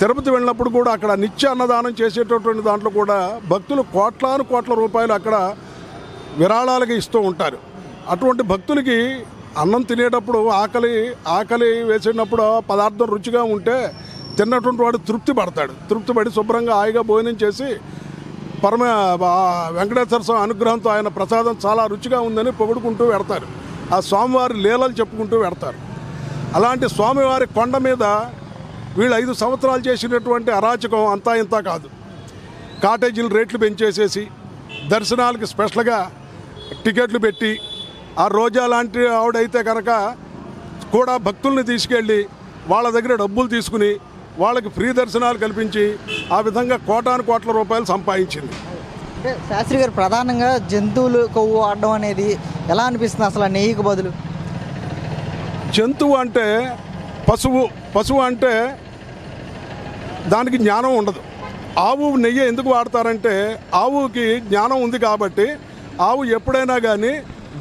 తిరుపతి వెళ్ళినప్పుడు కూడా అక్కడ నిత్య అన్నదానం చేసేటటువంటి దాంట్లో కూడా భక్తులు కోట్లాను కోట్ల రూపాయలు అక్కడ విరాళాలకి ఇస్తూ ఉంటారు. అటువంటి భక్తులకి అన్నం తినేటప్పుడు ఆకలి ఆకలి వేసేటప్పుడు ఆ పదార్థం రుచిగా ఉంటే తిన్నటువంటి వాడు తృప్తి పడతాడు. తృప్తి పడి శుభ్రంగా హాయిగా భోజనం చేసి పరమ వెంకటేశ్వర స్వామి అనుగ్రహంతో ఆయన ప్రసాదం చాలా రుచిగా ఉందని పొగుడుకుంటూ వెడతారు. ఆ స్వామివారి లీలలు చెప్పుకుంటూ వెడతారు. అలాంటి స్వామివారి కొండ మీద వీళ్ళు ఐదు సంవత్సరాలు చేసినటువంటి అరాచకం అంతా ఇంతా కాదు. కాటేజీలు రేట్లు పెంచేసేసి దర్శనాలకి స్పెషల్గా టికెట్లు పెట్టి ఆ రోజా లాంటి ఆవిడైతే కనుక కూడా భక్తుల్ని తీసుకెళ్ళి వాళ్ళ దగ్గర డబ్బులు తీసుకుని వాళ్ళకి ఫ్రీ దర్శనాలు కల్పించి ఆ విధంగా కోటాను కోట్ల రూపాయలు సంపాదించింది. శాస్త్రి గారు ప్రధానంగా జంతువులు కొవ్వు ఆడడం అనేది ఎలా అనిపిస్తుంది అసలు నెయ్యికి బదులు? జంతువు అంటే పశువు పశువు అంటే దానికి జ్ఞానం ఉండదు. ఆవు నెయ్యి ఎందుకు వాడతారంటే ఆవుకి జ్ఞానం ఉంది కాబట్టి ఆవు ఎప్పుడైనా కానీ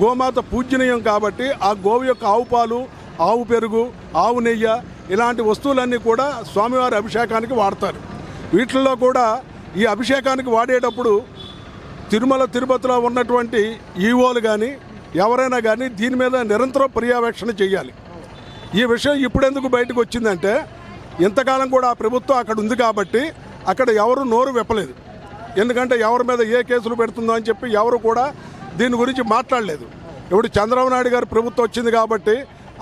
గోమాత పూజనీయం కాబట్టి ఆ గోవు యొక్క ఆవు పాలు ఆవు పెరుగు ఆవు నెయ్యి ఇలాంటి వస్తువులన్నీ కూడా స్వామివారి అభిషేకానికి వాడతారు. వీటిల్లో కూడా ఈ అభిషేకానికి వాడేటప్పుడు తిరుమల తిరుపతిలో ఉన్నటువంటి ఈవోలు కానీ ఎవరైనా కానీ దీని మీద నిరంతరం పర్యవేక్షణ చేయాలి. ఈ విషయం ఇప్పుడెందుకు బయటకు వచ్చిందంటే ఇంతకాలం కూడా ఆ ప్రభుత్వం అక్కడ ఉంది కాబట్టి అక్కడ ఎవరు నోరు విప్పలేదు. ఎందుకంటే ఎవరి మీద ఏ కేసులు పెడుతుందో అని చెప్పి ఎవరు కూడా దీని గురించి మాట్లాడలేదు. ఇప్పుడు చంద్రబాబు నాయుడు గారు ప్రభుత్వం వచ్చింది కాబట్టి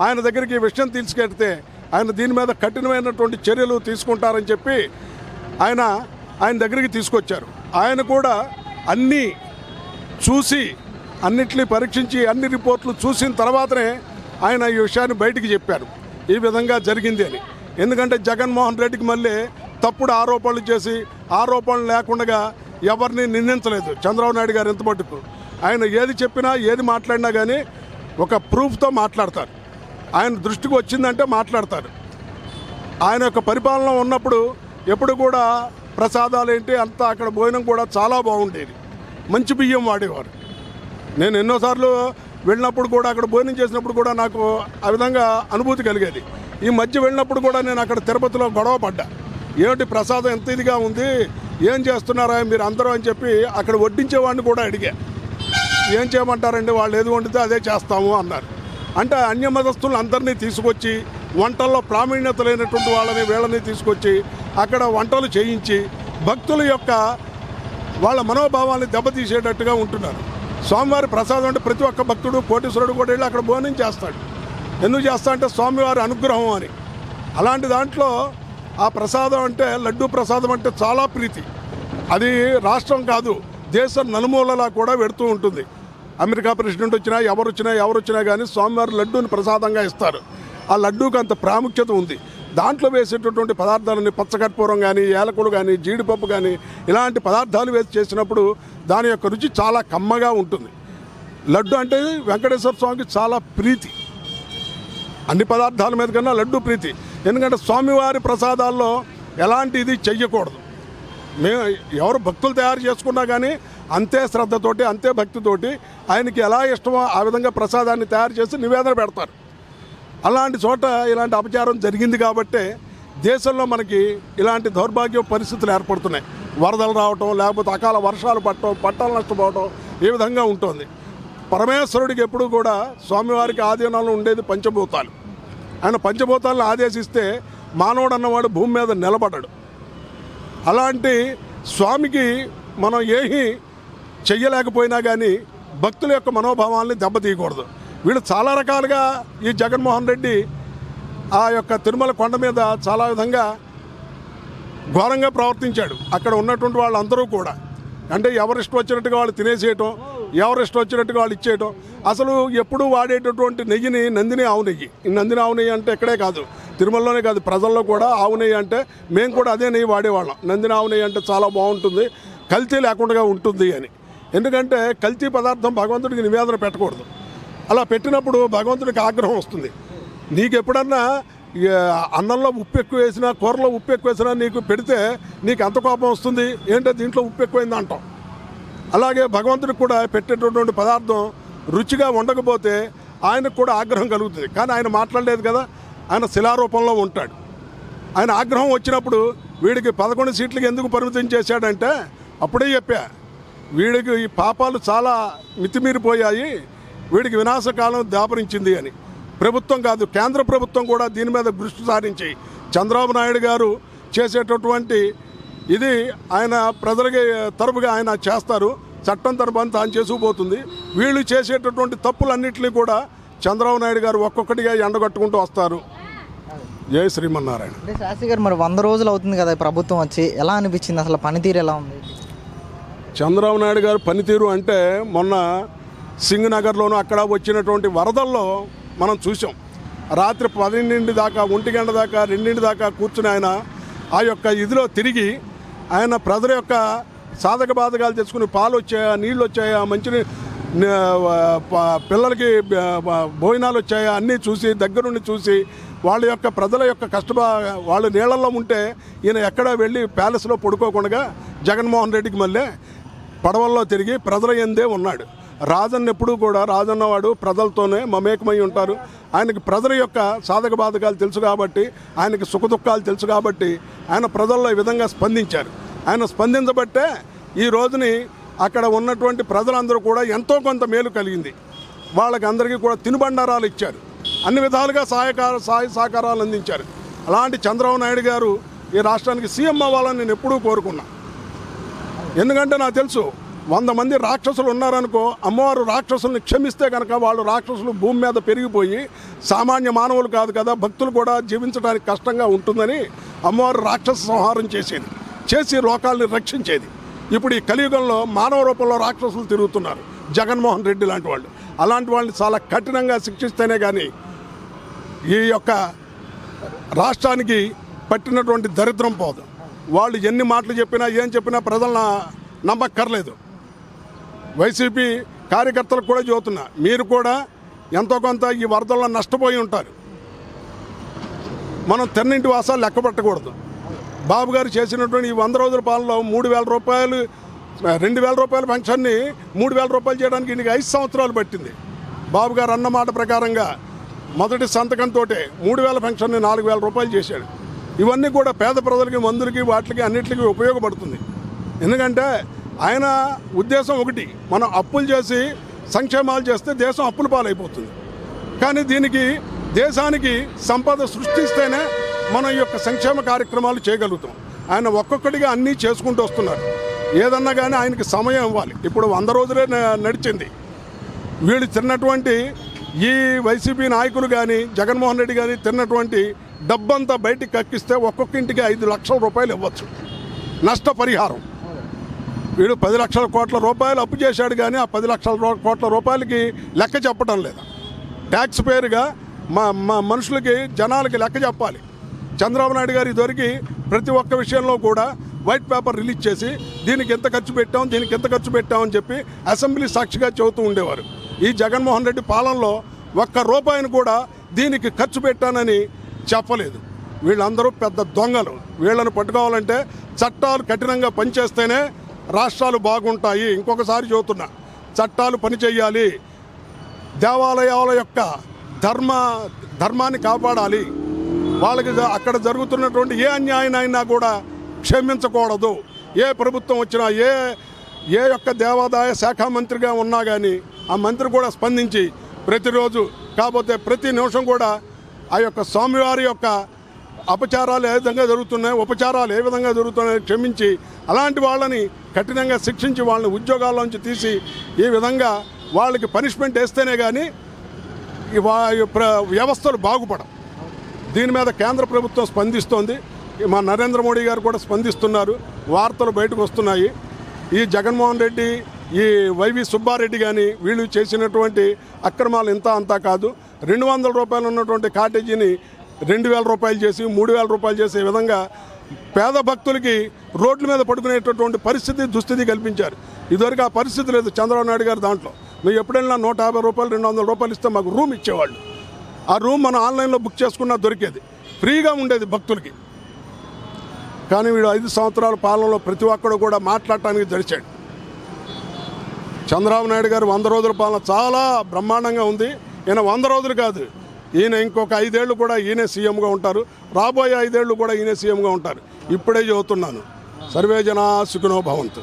ఆయన దగ్గరికి ఈ విషయం తీసుకెడితే ఆయన దీని మీద కఠినమైనటువంటి చర్యలు తీసుకుంటారని చెప్పి ఆయన ఆయన దగ్గరికి తీసుకొచ్చారు. ఆయన కూడా అన్నీ చూసి అన్నిటినీ పరీక్షించి అన్ని రిపోర్ట్లు చూసిన తర్వాతనే ఆయన ఈ విషయాన్ని బయటికి చెప్పారు. ఈ విధంగా జరిగింది అని. ఎందుకంటే జగన్మోహన్ రెడ్డికి మళ్ళీ తప్పుడు ఆరోపణలు చేసి ఆరోపణలు లేకుండా ఎవరిని నిందించలేదు. చంద్రబాబు నాయుడు గారు ఎంత ఆయన ఏది చెప్పినా ఏది మాట్లాడినా కానీ ఒక ప్రూఫ్తో మాట్లాడతారు. ఆయన దృష్టికి వచ్చిందంటే మాట్లాడతారు. ఆయన యొక్క పరిపాలన ఉన్నప్పుడు ఎప్పుడు కూడా ప్రసాదాలు ఏంటి అంతా అక్కడ భోజనం కూడా చాలా బాగుండేది. మంచి బియ్యం వాడేవారు. నేను ఎన్నోసార్లు వెళ్ళినప్పుడు కూడా అక్కడ భోజనం చేసినప్పుడు కూడా నాకు ఆ విధంగా అనుభూతి కలిగేది. ఈ మధ్య వెళ్ళినప్పుడు కూడా నేను అక్కడ తిరుపతిలో గొడవ పడ్డా. ఏమిటి ప్రసాదం ఎంత ఇదిగా ఉంది? ఏం చేస్తున్నారా? మీరు అందరూ అని చెప్పి అక్కడ వడ్డించేవాడిని కూడా అడిగా. ఏం చేయమంటారండి? వాళ్ళు ఏది వండితే అదే చేస్తాము అన్నారు. అంటే అన్య మతస్థులను అందరినీ తీసుకొచ్చి వంటల్లో ప్రావీణ్యత లేనటువంటి వాళ్ళని వీళ్ళని తీసుకొచ్చి అక్కడ వంటలు చేయించి భక్తుల యొక్క వాళ్ళ మనోభావాన్ని దెబ్బతీసేటట్టుగా ఉంటున్నారు. స్వామివారి ప్రసాదం అంటే ప్రతి ఒక్క భక్తుడు కోటీశ్వరుడు కూడా వెళ్ళి అక్కడ భోజనం చేస్తాడు. ఎందుకు చేస్తా అంటే స్వామివారి అనుగ్రహం అని. అలాంటి దాంట్లో ఆ ప్రసాదం అంటే లడ్డు ప్రసాదం అంటే చాలా ప్రీతి. అది రాష్ట్రం కాదు దేశం నలుమూలలా కూడా పెడుతూ ఉంటుంది. అమెరికా ప్రెసిడెంట్ వచ్చినా ఎవరు వచ్చినా ఎవరు వచ్చినా కానీ స్వామివారి లడ్డూని ప్రసాదంగా ఇస్తారు. ఆ లడ్డూకి అంత ప్రాముఖ్యత ఉంది. దాంట్లో వేసేటటువంటి పదార్థాలని పచ్చకర్పూరం కానీ ఏలకులు కానీ జీడిపప్పు కానీ ఇలాంటి పదార్థాలు వేసి చేసినప్పుడు దాని యొక్క రుచి చాలా కమ్మగా ఉంటుంది. లడ్డు అంటే వెంకటేశ్వర స్వామికి చాలా ప్రీతి. అన్ని పదార్థాల మీద కన్నా లడ్డు ప్రీతి. ఎందుకంటే స్వామివారి ప్రసాదాల్లో ఎలాంటి ఇది చెయ్యకూడదు. మేము ఎవరు భక్తులు తయారు చేసుకున్నా కానీ అంతే శ్రద్ధతోటి అంతే భక్తితోటి ఆయనకి ఎలా ఇష్టమో ఆ విధంగా ప్రసాదాన్ని తయారు చేసి నివేదన పెడతారు. అలాంటి చోట ఇలాంటి అపచారం జరిగింది కాబట్టే దేశంలో మనకి ఇలాంటి దౌర్భాగ్య పరిస్థితులు ఏర్పడుతున్నాయి. వరదలు రావటం లేకపోతే అకాల వర్షాలు పట్టడం పట్టాలు నష్టపోవటం ఈ విధంగా ఉంటుంది. పరమేశ్వరుడికి ఎప్పుడు కూడా స్వామివారికి ఆధీనంలో ఉండేది పంచభూతాలు. ఆయన పంచభూతాలను ఆదేశిస్తే మానవుడు అన్నవాడు భూమి మీద నిలబడడు. అలాంటి స్వామికి మనం ఏమీ చెయ్యలేకపోయినా కానీ భక్తుల యొక్క మనోభావాల్ని దెబ్బతీయకూడదు. వీళ్ళు చాలా రకాలుగా ఈ జగన్మోహన్ రెడ్డి ఆ యొక్క తిరుమల కొండ మీద చాలా విధంగా ఘోరంగా ప్రవర్తించాడు. అక్కడ ఉన్నటువంటి వాళ్ళందరూ కూడా. అంటే ఎవరిష్టం వచ్చినట్టుగా వాళ్ళు తినేసేయటం ఎవరెస్ట్ వచ్చినట్టుగా వాళ్ళు ఇచ్చేయటం. అసలు ఎప్పుడూ వాడేటటువంటి నెయ్యిని నందిని ఆవు నెయ్యి. నందిని ఆవు నెయ్యి అంటే ఇక్కడే కాదు తిరుమలలోనే కాదు ప్రజల్లో కూడా ఆవు నెయ్యి అంటే మేము కూడా అదే నెయ్యి వాడేవాళ్ళం. నందిని ఆవు నెయ్యి అంటే చాలా బాగుంటుంది కల్తీ లేకుండా ఉంటుంది అని. ఎందుకంటే కల్తీ పదార్థం భగవంతుడికి నివేదన పెట్టకూడదు. అలా పెట్టినప్పుడు భగవంతుడికి ఆగ్రహం వస్తుంది. నీకు ఎప్పుడన్నా అన్నంలో ఉప్పు ఎక్కువ వేసినా కూరలో ఉప్పు ఎక్కువ వేసినా నీకు పెడితే నీకు ఎంత కోపం వస్తుంది? ఏంటంటే దీంట్లో ఉప్పు ఎక్కువైంది అంటాం అలాగే భగవంతుడికి కూడా పెట్టేటటువంటి పదార్థం రుచిగా ఉండకపోతే ఆయనకు కూడా ఆగ్రహం కలుగుతుంది. కానీ ఆయన మాట్లాడలేదు కదా ఆయన శిలారూపంలో ఉంటాడు. ఆయన ఆగ్రహం వచ్చినప్పుడు వీడికి పదకొండు సీట్లకి ఎందుకు పరిమితం చేశాడంటే అప్పుడే చెప్పా వీడికి ఈ పాపాలు చాలా మితిమీరిపోయాయి వీడికి వినాశకాలం దాపరించింది అని. ప్రభుత్వం కాదు కేంద్ర ప్రభుత్వం కూడా దీని మీద దృష్టి సారించి చంద్రబాబు నాయుడు గారు చేసేటటువంటి ఇది ఆయన ప్రజలకి తరపుగా ఆయన చేస్తారు. చట్టం తరపున తాను చేసుకుపోతుంది. వీళ్ళు చేసేటటువంటి తప్పులన్నింటినీ కూడా చంద్రబాబు నాయుడు గారు ఒక్కొక్కటిగా ఎండగట్టుకుంటూ వస్తారు. జై శ్రీమన్నారాయణ. అంటే శాస్త్రి గారు మరి వంద రోజులు అవుతుంది కదా ప్రభుత్వం వచ్చి ఎలా అనిపించింది? అసలు పనితీరు ఎలా ఉంది? చంద్రబాబు నాయుడు గారు పనితీరు అంటే మొన్న సింగ్ నగర్లోనూ అక్కడ వచ్చినటువంటి వరదల్లో మనం చూసాం. రాత్రి పన్నెండింటి దాకా ఒంటి గంట దాకా రెండింటి దాకా కూర్చుని ఆయన ఆ యొక్క ఇదిలో తిరిగి ఆయన ప్రజల యొక్క సాధక బాధకాలు తెచ్చుకుని పాలు వచ్చాయా నీళ్ళు వచ్చాయా మంచి పిల్లలకి భోజనాలు వచ్చాయా అన్నీ చూసి దగ్గరుండి చూసి వాళ్ళ యొక్క ప్రజల యొక్క కష్టబా వాళ్ళు నీళ్ళల్లో ఉంటే ఈయన ఎక్కడ వెళ్ళి ప్యాలెస్లో పడుకోకుండా జగన్మోహన్ రెడ్డికి మళ్ళీ పడవల్లో తిరిగి ప్రజల ఎందే ఉన్నాడు. రాజన్న ఎప్పుడూ కూడా రాజన్నవాడు ప్రజలతోనే మమేకమై ఉంటారు. ఆయనకి ప్రజల యొక్క సాధక బాధకాలు తెలుసు కాబట్టి ఆయనకి సుఖదుఖాలు తెలుసు కాబట్టి ఆయన ప్రజల్లో ఈ విధంగా స్పందించారు. ఆయన స్పందించబట్టే ఈ రోజుని అక్కడ ఉన్నటువంటి ప్రజలందరూ కూడా ఎంతో కొంత మేలు కలిగింది. వాళ్ళకి అందరికీ కూడా తినుబండారాలు ఇచ్చారు. అన్ని విధాలుగా సహాయకార సహాయ సహకారాలు అందించారు. అలాంటి చంద్రబాబు నాయుడు గారు ఈ రాష్ట్రానికి సీఎం అవ్వాలని నేను ఎప్పుడూ కోరుకున్నా. ఎందుకంటే నాకు తెలుసు వంద మంది రాక్షసులు ఉన్నారనుకో అమ్మవారు రాక్షసుల్ని క్షమిస్తే కనుక వాళ్ళు రాక్షసులు భూమి మీద పెరిగిపోయి సామాన్య మానవులు కాదు కదా భక్తులు కూడా జీవించడానికి కష్టంగా ఉంటుందని అమ్మవారు రాక్షస సంహారం చేసేది. చేసి లోకాల్ని రక్షించేది. ఇప్పుడు ఈ కలియుగంలో మానవ రూపంలో రాక్షసులు తిరుగుతున్నారు. జగన్మోహన్ రెడ్డి లాంటి వాళ్ళు. అలాంటి వాళ్ళని చాలా కఠినంగా శిక్షిస్తేనే కానీ ఈ యొక్క రాష్ట్రానికి పట్టినటువంటి దరిద్రం పోదు. వాళ్ళు ఎన్ని మాటలు చెప్పినా ఏం చెప్పినా ప్రజలను నమ్మక్కర్లేదు. వైసీపీ కార్యకర్తలకు కూడా చెబుతున్నా మీరు కూడా ఎంతో కొంత ఈ వరదల్లో నష్టపోయి ఉంటారు. మనం తెన్నింటి వాసాలు లెక్క పెట్టకూడదు. బాబు గారు చేసినటువంటి ఈ వంద రోజుల పాలనలో మూడు వేల రూపాయలు రెండు వేల రూపాయల పెన్షన్ని మూడు వేల రూపాయలు చేయడానికి ఇంటికి ఐదు సంవత్సరాలు పట్టింది. బాబు గారు అన్న మాట ప్రకారంగా మొదటి సంతకంతో మూడు వేల పెన్షన్ని నాలుగు వేల రూపాయలు చేశాడు. ఇవన్నీ కూడా పేద ప్రజలకి మందులకి వాటికి అన్నిటికీ ఉపయోగపడుతుంది. ఎందుకంటే ఆయన ఉద్దేశం ఒకటి మనం అప్పులు చేసి సంక్షేమాలు చేస్తే దేశం అప్పుల పాలైపోతుంది. కానీ దీనికి దేశానికి సంపద సృష్టిస్తేనే మనం యొక్క సంక్షేమ కార్యక్రమాలు చేయగలుగుతాం. ఆయన ఒక్కొక్కటిగా అన్నీ చేసుకుంటూ వస్తున్నారు. ఏదన్నా కానీ ఆయనకి సమయం ఇవ్వాలి. ఇప్పుడు వంద రోజులే నడిచింది. వీళ్ళు తిన్నటువంటి ఈ వైసీపీ నాయకులు కానీ జగన్మోహన్ రెడ్డి కానీ తిన్నటువంటి డబ్బంతా బయటికి కక్కిస్తే ఒక్కొక్క ఇంటికి ఐదు లక్షల రూపాయలు ఇవ్వచ్చు. నష్టపరిహారం. వీడు పది లక్షల కోట్ల రూపాయలు అప్పు చేశాడు కానీ ఆ పది లక్షల కోట్ల రూపాయలకి లెక్క చెప్పడం లేదు? ట్యాక్స్ పేరుగా మా మా మనుషులకి జనాలకి లెక్క చెప్పాలి. చంద్రబాబు నాయుడు గారి ఇదివరకు ప్రతి ఒక్క విషయంలో కూడా వైట్ పేపర్ రిలీజ్ చేసి దీనికి ఎంత ఖర్చు పెట్టాం దీనికి ఎంత ఖర్చు పెట్టామని చెప్పి అసెంబ్లీ సాక్షిగా చెబుతూ ఉండేవారు. ఈ జగన్మోహన్ రెడ్డి పాలనలో ఒక్క రూపాయిని కూడా దీనికి ఖర్చు పెట్టానని చెప్పలేదు. వీళ్ళందరూ పెద్ద దొంగలు. వీళ్ళను పట్టుకోవాలంటే చట్టాలు కఠినంగా పనిచేస్తేనే రాష్ట్రాలు బాగుంటాయి. ఇంకొకసారి చెబుతున్నా చట్టాలు పనిచేయాలి దేవాలయాల యొక్క ధర్మ ధర్మాన్ని కాపాడాలి. వాళ్ళకి అక్కడ జరుగుతున్నటువంటి ఏ అన్యాయనైనా కూడా క్షమించకూడదు. ఏ ప్రభుత్వం వచ్చినా ఏ ఏ యొక్క దేవాదాయ శాఖ మంత్రిగా ఉన్నా కానీ ఆ మంత్రి కూడా స్పందించి ప్రతిరోజు కాకపోతే ప్రతి నిమిషం కూడా ఆ యొక్క స్వామివారి యొక్క అపచారాలు ఏ విధంగా జరుగుతున్నాయి ఉపచారాలు ఏ విధంగా జరుగుతున్నాయో క్షమించి అలాంటి వాళ్ళని కఠినంగా శిక్షించి వాళ్ళని ఉద్యోగాల్లోంచి తీసి ఈ విధంగా వాళ్ళకి పనిష్మెంట్ వేస్తేనే కానీ ప్ర- వ్యవస్థలు బాగుపడం దీని మీద కేంద్ర ప్రభుత్వం స్పందిస్తోంది. మా నరేంద్ర మోడీ గారు కూడా స్పందిస్తున్నారు. వార్తలు బయటకు వస్తున్నాయి. ఈ జగన్మోహన్ రెడ్డి ఈ వైవి సుబ్బారెడ్డి కానీ వీళ్ళు చేసినటువంటి అక్రమాలు ఇంత అంతా కాదు. రెండు వందల రూపాయలు ఉన్నటువంటి కాటేజీని రెండు వేల రూపాయలు చేసి మూడు వేల రూపాయలు చేసే విధంగా పేద భక్తులకి రోడ్ల మీద పడుకునేటటువంటి పరిస్థితి దుస్థితి కల్పించారు. ఇదివరకు ఆ పరిస్థితి లేదు చంద్రబాబు నాయుడు గారు దాంట్లో. మేము ఎప్పుడైనా నూట యాభై రూపాయలు రెండు వందల రూపాయలు ఇస్తే మాకు రూమ్ ఇచ్చేవాళ్ళు. ఆ రూమ్ మనం ఆన్లైన్లో బుక్ చేసుకున్నా దొరికేది. ఫ్రీగా ఉండేది భక్తులకి. కానీ వీడు ఐదు సంవత్సరాల పాలనలో ప్రతి ఒక్కడు కూడా మాట్లాడటానికి జరిచాడు. చంద్రబాబు నాయుడు గారు వంద రోజుల పాలన చాలా బ్రహ్మాండంగా ఉంది. ఈయన వంద రోజులు కాదు. ఈయన ఇంకొక ఐదేళ్ళు కూడా ఈయనే సీఎంగా ఉంటారు. రాబోయే ఐదేళ్ళు కూడా ఈయనే సీఎంగా ఉంటారు. ఇప్పుడే చెబుతున్నాను. సర్వేజనా సుఖినో భవంతు.